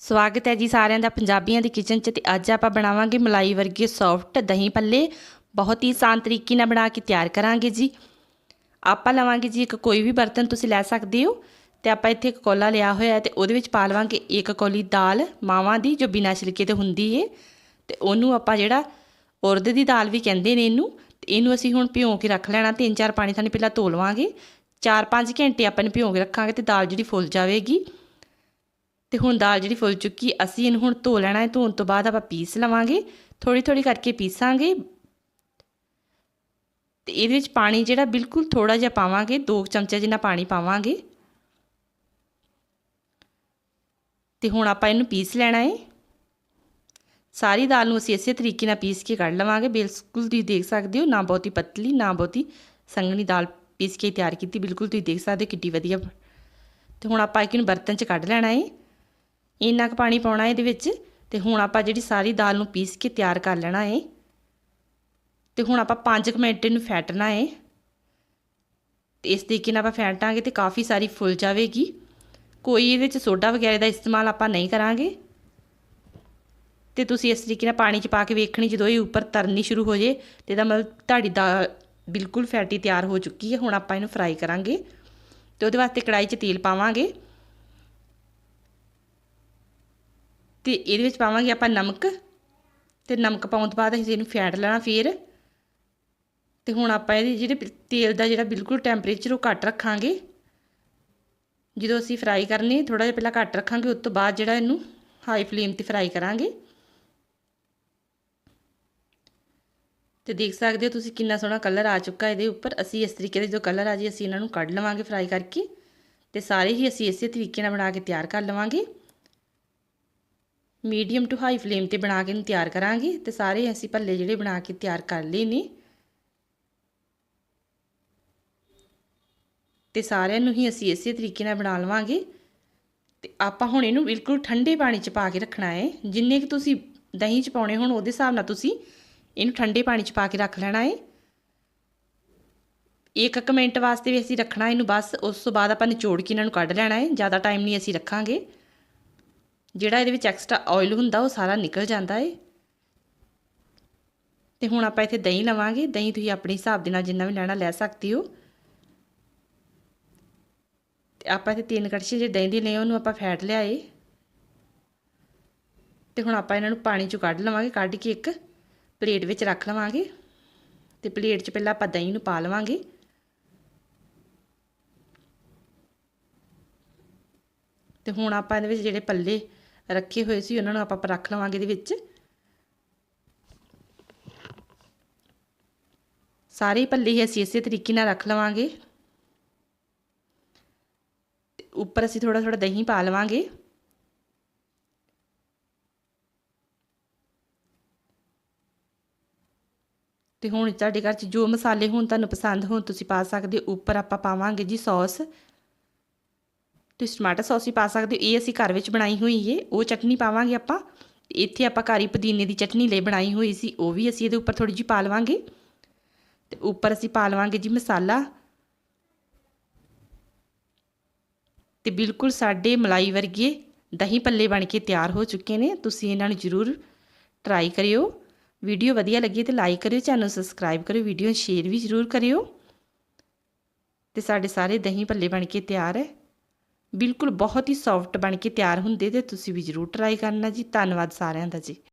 ਸਵਾਗਤ ਹੈ ਜੀ ਸਾਰਿਆਂ ਦਾ ਪੰਜਾਬੀਆਂ ਦੀ ਕਿਚਨ 'ਚ ਤੇ ਅੱਜ ਆਪਾਂ ਬਣਾਵਾਂਗੇ ਮਲਾਈ ਵਰਗੇ ਸੌਫਟ ਦਹੀਂ ਭੱਲੇ ਬਹੁਤ ਹੀ ਆਸਾਨ ਤਰੀਕੇ ਨਾਲ ਬਣਾ ਕੇ ਤਿਆਰ ਕਰਾਂਗੇ ਜੀ। ਆਪਾਂ ਲਵਾਂਗੇ ਜੀ ਇੱਕ ਕੋਈ ਵੀ ਬਰਤਨ ਤੁਸੀਂ ਲੈ ਸਕਦੇ ਹੋ ਤੇ ਆਪਾਂ ਇੱਥੇ ਇੱਕ ਕੋਲਾ ਲਿਆ ਹੋਇਆ ਹੈ ਤੇ ਉਹਦੇ ਵਿੱਚ ਪਾ ਲਵਾਂਗੇ ਇੱਕ ਕੋਲੀ ਦਾਲ ਮਾਵਾਂ ਦੀ ਜੋ ਬਿਨਾਂ ਛਿਲਕੇ ਤੇ ਹੁੰਦੀ ਏ। ਤੇ ਉਹਨੂੰ ਆਪਾਂ ਜਿਹੜਾ ਉਰਦ ਦੀ ਦਾਲ ਵੀ ਕਹਿੰਦੇ ਨੇ ਇਹਨੂੰ, ਤੇ ਇਹਨੂੰ ਅਸੀਂ ਹੁਣ ਭਿਉਂ ਕੇ ਰੱਖ ਲੈਣਾ। ਤਿੰਨ ਚਾਰ ਪਾਣੀ ਥਾਣੀ ਪਹਿਲਾਂ ਧੋ ਲਵਾਂਗੇ। 4-5 ਘੰਟੇ ਆਪਾਂ ਨੂੰ ਭਿਉਂ ਕੇ ਰੱਖਾਂਗੇ ਤੇ ਦਾਲ ਜਿਹੜੀ ਫੁੱਲ ਜਾਵੇਗੀ। ਤੇ ਹੁਣ ਦਾਲ ਜਿਹੜੀ ਫੁੱਲ ਚੁੱਕੀ, ਅਸੀਂ ਇਹਨੂੰ ਹੁਣ ਧੋ ਲੈਣਾ ਹੈ, ਧੋਣ ਤੋਂ ਬਾਅਦ ਆਪਾਂ ਪੀਸ ਲਵਾਂਗੇ ਥੋੜੀ ਥੋੜੀ ਕਰਕੇ ਪੀਸਾਂਗੇ। ਤੇ ਇਹਦੇ ਵਿੱਚ ਪਾਣੀ ਜਿਹੜਾ ਬਿਲਕੁਲ ਥੋੜਾ ਜਿਹਾ ਪਾਵਾਂਗੇ 2 ਚਮਚੇ ਜਿੰਨਾ ਪਾਣੀ ਪਾਵਾਂਗੇ। ਤੇ ਹੁਣ ਆਪਾਂ ਇਹਨੂੰ ਪੀਸ ਲੈਣਾ ਹੈ। ਸਾਰੀ ਦਾਲ ਨੂੰ ਅਸੀਂ ਇਸੇ ਤਰੀਕੇ ਨਾਲ ਪੀਸ ਕੇ ਕੱਢ ਲਵਾਂਗੇ। ਬਿਲਕੁਲ ਤੁਸੀਂ ਦੇਖ ਸਕਦੇ ਹੋ, ਨਾ ਬਹੁਤੀ ਪਤਲੀ, ਨਾ ਬਹੁਤੀ ਸੰਘਣੀ ਦਾਲ ਪੀਸ ਕੇ ਤਿਆਰ ਕੀਤੀ। ਬਿਲਕੁਲ ਤੁਸੀਂ ਦੇਖ ਸਕਦੇ ਹੋ ਕਿੱਡੀ ਵਧੀਆ। ਤੇ ਹੁਣ ਆਪਾਂ ਇਹਨੂੰ ਬਰਤਨ 'ਚ ਕੱਢ ਲੈਣਾ ਹੈ। ਇੰਨਾ ਕੁ ਪਾਣੀ ਪਾਉਣਾ ਇਹਦੇ ਵਿੱਚ ਤੇ ਹੁਣ ਆਪਾਂ ਜਿਹੜੀ ਸਾਰੀ ਦਾਲ ਨੂੰ ਪੀਸ ਕੇ ਤਿਆਰ ਕਰ ਲੈਣਾ ਏ। ਤੇ ਹੁਣ ਆਪਾਂ 5 ਮਿੰਟ ਇਹਨੂੰ ਫੈਟਣਾ ਏ। ਤੇ ਇਸ ਤਰੀਕੇ ਨਾਲ ਆਪਾਂ ਫੈਟਾਂਗੇ ਤੇ ਕਾਫੀ ਸਾਰੀ ਫੁੱਲ ਜਾਵੇਗੀ। ਕੋਈ ਇਹਦੇ ਵਿੱਚ ਸੋਡਾ ਵਗੈਰਾ ਦਾ ਇਸਤੇਮਾਲ ਆਪਾਂ ਨਹੀਂ ਕਰਾਂਗੇ। ਤੇ ਤੁਸੀਂ ਇਸ ਤਰੀਕੇ ਨਾਲ ਪਾਣੀ 'ਚ ਪਾ ਕੇ ਵੇਖਣੀ, ਜਦੋਂ ਇਹ ਉੱਪਰ ਤਰਨੀ ਸ਼ੁਰੂ ਹੋ ਜੇ ਤੇ ਇਹਦਾ ਮਤਲਬ ਤੁਹਾਡੀ ਦਾਲ ਬਿਲਕੁਲ ਫੈਟੀ ਤਿਆਰ ਹੋ ਚੁੱਕੀ ਹੈ। ਹੁਣ ਆਪਾਂ ਇਹਨੂੰ ਫਰਾਈ ਕਰਾਂਗੇ ਤੇ ਉਹਦੇ ਵਾਸਤੇ ਕੜਾਈ 'ਚ ਤੇਲ ਪਾਵਾਂਗੇ। ਤੇ ਇਹਦੇ ਵਿੱਚ ਪਾਵਾਂਗੇ ਆਪਾਂ ਨਮਕ, ਤੇ ਨਮਕ ਪਾਉਣ ਤੋਂ ਬਾਅਦ ਅਸੀਂ ਇਹਨੂੰ ਫੈਟ ਲੈਣਾ ਫਿਰ। ਤੇ ਹੁਣ ਆਪਾਂ ਇਹਦੇ ਜਿਹੜੇ ਤੇਲ ਦਾ ਜਿਹੜਾ ਬਿਲਕੁਲ ਟੈਂਪਰੇਚਰ ਉਹ ਘੱਟ ਰੱਖਾਂਗੇ। ਜਦੋਂ ਅਸੀਂ ਫਰਾਈ ਕਰਨੀ ਥੋੜਾ ਜਿਹਾ ਪਹਿਲਾਂ ਘੱਟ ਰੱਖਾਂਗੇ, ਉਸ ਤੋਂ ਬਾਅਦ ਜਿਹੜਾ ਇਹਨੂੰ ਹਾਈ ਫਲੇਮ ਤੇ ਫਰਾਈ ਕਰਾਂਗੇ। ਤੇ ਦੇਖ ਸਕਦੇ ਹੋ ਤੁਸੀਂ ਕਿੰਨਾ ਸੋਹਣਾ ਕਲਰ ਆ ਚੁੱਕਾ ਇਹਦੇ ਉੱਪਰ। ਅਸੀਂ ਇਸ ਤਰੀਕੇ ਦੇ ਜੋ ਕਲਰ ਆ ਜੀ, ਅਸੀਂ ਇਹਨਾਂ ਨੂੰ ਕੱਢ ਲਵਾਂਗੇ ਫਰਾਈ ਕਰਕੇ ਤੇ ਸਾਰੇ ਹੀ ਅਸੀਂ ਇਸੇ ਤਰੀਕੇ ਨਾਲ ਬਣਾ ਕੇ ਤਿਆਰ ਕਰ ਲਵਾਂਗੇ। ਮੀਡੀਅਮ ਟੂ ਹਾਈ ਫਲੇਮ ਤੇ ਬਣਾ ਕੇ ਇਹਨੂੰ ਤਿਆਰ ਕਰਾਂਗੇ ਤੇ ਸਾਰੇ ਅਸੀਂ ਭੱਲੇ ਜਿਹੜੇ ਬਣਾ ਕੇ ਤਿਆਰ ਕਰ ਲਏ ਨੇ। ਤੇ ਸਾਰਿਆਂ ਨੂੰ ਹੀ ਅਸੀਂ ਇਸੇ ਤਰੀਕੇ ਨਾਲ ਬਣਾ ਲਵਾਂਗੇ। ਤੇ ਆਪਾਂ ਹੁਣ ਇਹਨੂੰ ਬਿਲਕੁਲ ਠੰਡੇ ਪਾਣੀ 'ਚ ਪਾ ਕੇ ਰੱਖਣਾ ਹੈ। ਜਿੰਨੇ ਕਿ ਤੁਸੀਂ ਦਹੀਂ 'ਚ ਪਾਉਣੇ ਹੋਣ ਉਹਦੇ ਹਿਸਾਬ ਨਾਲ ਤੁਸੀਂ ਇਹਨੂੰ ਠੰਡੇ ਪਾਣੀ 'ਚ ਪਾ ਕੇ ਰੱਖ ਲੈਣਾ ਹੈ। ਇੱਕ ਇੱਕ ਮਿੰਟ ਵਾਸਤੇ ਵੀ ਅਸੀਂ ਰੱਖਣਾ ਇਹਨੂੰ ਬਸ, ਉਸ ਤੋਂ ਬਾਅਦ ਆਪਾਂ ਨਿਚੋੜ ਕੇ ਇਹਨਾਂ ਨੂੰ ਕੱਢ ਲੈਣਾ ਹੈ। ਜ਼ਿਆਦਾ ਟਾਈਮ ਨਹੀਂ ਅਸੀਂ ਰੱਖਾਂਗੇ। ਜਿਹੜਾ ਇਹਦੇ ਵਿੱਚ ਐਕਸਟਰਾ ਆਇਲ ਹੁੰਦਾ, ਉਹ ਸਾਰਾ ਨਿਕਲ ਜਾਂਦਾ ਏ। ਤੇ ਹੁਣ ਆਪਾਂ ਇੱਥੇ ਦਹੀਂ ਲਵਾਂਗੇ। ਦਹੀਂ ਤੁਸੀਂ ਆਪਣੇ ਹਿਸਾਬ ਦੇ ਨਾਲ ਜਿੰਨਾ ਵੀ ਲੈਣਾ ਲੈ ਸਕਦੇ ਹੋ। ਤੇ ਆਪਾਂ ਇੱਥੇ ਤਿੰਨ ਕੜਛੇ ਜੇ ਦਹੀਂ ਦੇ ਲਈ ਉਹਨੂੰ ਆਪਾਂ ਫੈਟ ਲਿਆਏ ਤੇ ਹੁਣ ਆਪਾਂ ਇਹਨਾਂ ਨੂੰ ਪਾਣੀ ਚੋਂ ਕੱਢ ਲਵਾਂਗੇ, ਕੱਢ ਕੇ ਇੱਕ ਪਲੇਟ ਵਿੱਚ ਰੱਖ ਲਵਾਂਗੇ। ਤੇ ਪਲੇਟ 'ਚ ਪਹਿਲਾਂ ਆਪਾਂ ਦਹੀਂ ਨੂੰ ਪਾ ਲਵਾਂਗੇ। ਤੇ ਹੁਣ ਆਪਾਂ ਇਹਦੇ ਵਿੱਚ ਜਿਹੜੇ ਪੱਲੇ ਰੱਖੇ ਹੋਏ ਸੀ, ਉਹਨਾਂ ਨੂੰ ਆਪਾਂ ਰੱਖ ਲਵਾਂਗੇ ਇਹਦੇ ਵਿੱਚ। ਸਾਰੇ ਪੱਲੇ ਹੀ ਅਸੀਂ ਇਸੇ ਤਰੀਕੇ ਨਾਲ ਰੱਖ ਲਵਾਂਗੇ। ਉੱਪਰ ਅਸੀਂ ਥੋੜਾ ਥੋੜਾ ਦਹੀਂ ਪਾ ਲਵਾਂਗੇ। ਤੇ ਹੁਣ ਤੁਹਾਡੇ ਘਰ 'ਚ ਜੋ ਮਸਾਲੇ ਹੁਣ ਤੁਹਾਨੂੰ ਪਸੰਦ ਹੋਣ, ਤੁਸੀਂ ਪਾ ਸਕਦੇ ਹੋ। ਉੱਪਰ ਆਪਾਂ ਪਾਵਾਂਗੇ ਜੀ ਸੌਸ। ਤੁਸੀਂ ਟਮਾਟਰ ਸੌਸ ਵੀ ਪਾ ਸਕਦੇ ਹੋ। ਇਹ ਅਸੀਂ ਘਰ ਵਿੱਚ ਬਣਾਈ ਹੋਈ ਏ। ਉਹ ਚਟਨੀ ਪਾਵਾਂਗੇ ਆਪਾਂ। ਇੱਥੇ ਆਪਾਂ ਘਾਰੀ ਪੁਦੀਨੇ ਦੀ ਚਟਨੀ ਲਈ ਬਣਾਈ ਹੋਈ ਸੀ। ਉਹ ਵੀ ਅਸੀਂ ਇਹਦੇ ਉੱਪਰ ਥੋੜੀ ਜਿਹੀ ਪਾ ਲਵਾਂਗੇ। ਤੇ ਉੱਪਰ ਅਸੀਂ ਪਾ ਲਵਾਂਗੇ ਜੀ ਮਸਾਲਾ। ਤੇ ਬਿਲਕੁਲ ਸਾਡੇ ਮਲਾਈ ਵਰਗੇ ਦਹੀਂ ਪੱਲੇ ਬਣ ਕੇ ਤਿਆਰ ਹੋ ਚੁੱਕੇ ਨੇ। ਤੁਸੀਂ ਇਹਨਾਂ ਨੂੰ ਜ਼ਰੂਰ ਟਰਾਈ ਕਰਿਓ। ਵੀਡੀਓ ਵਧੀਆ ਲੱਗੀ ਤੇ ਲਾਈਕ ਕਰਿਓ। ਚੈਨਲ ਸਬਸਕ੍ਰਾਈਬ ਕਰਿਓ। ਵੀਡੀਓ ਸ਼ੇਅਰ ਵੀ ਜ਼ਰੂਰ ਕਰਿਓ। ਤੇ ਸਾਡੇ ਸਾਰੇ ਦਹੀਂ ਭੱਲੇ ਬਣ ਕੇ ਤਿਆਰ ਹੈ। ਬਿਲਕੁਲ ਬਹੁਤ ਹੀ ਸੌਫਟ ਬਣ ਕੇ ਤਿਆਰ ਹੁੰਦੇ ਤੇ ਤੁਸੀਂ ਵੀ ਜ਼ਰੂਰ ਟਰਾਈ ਕਰਨਾ ਜੀ। ਧੰਨਵਾਦ ਸਾਰਿਆਂ ਦਾ ਜੀ।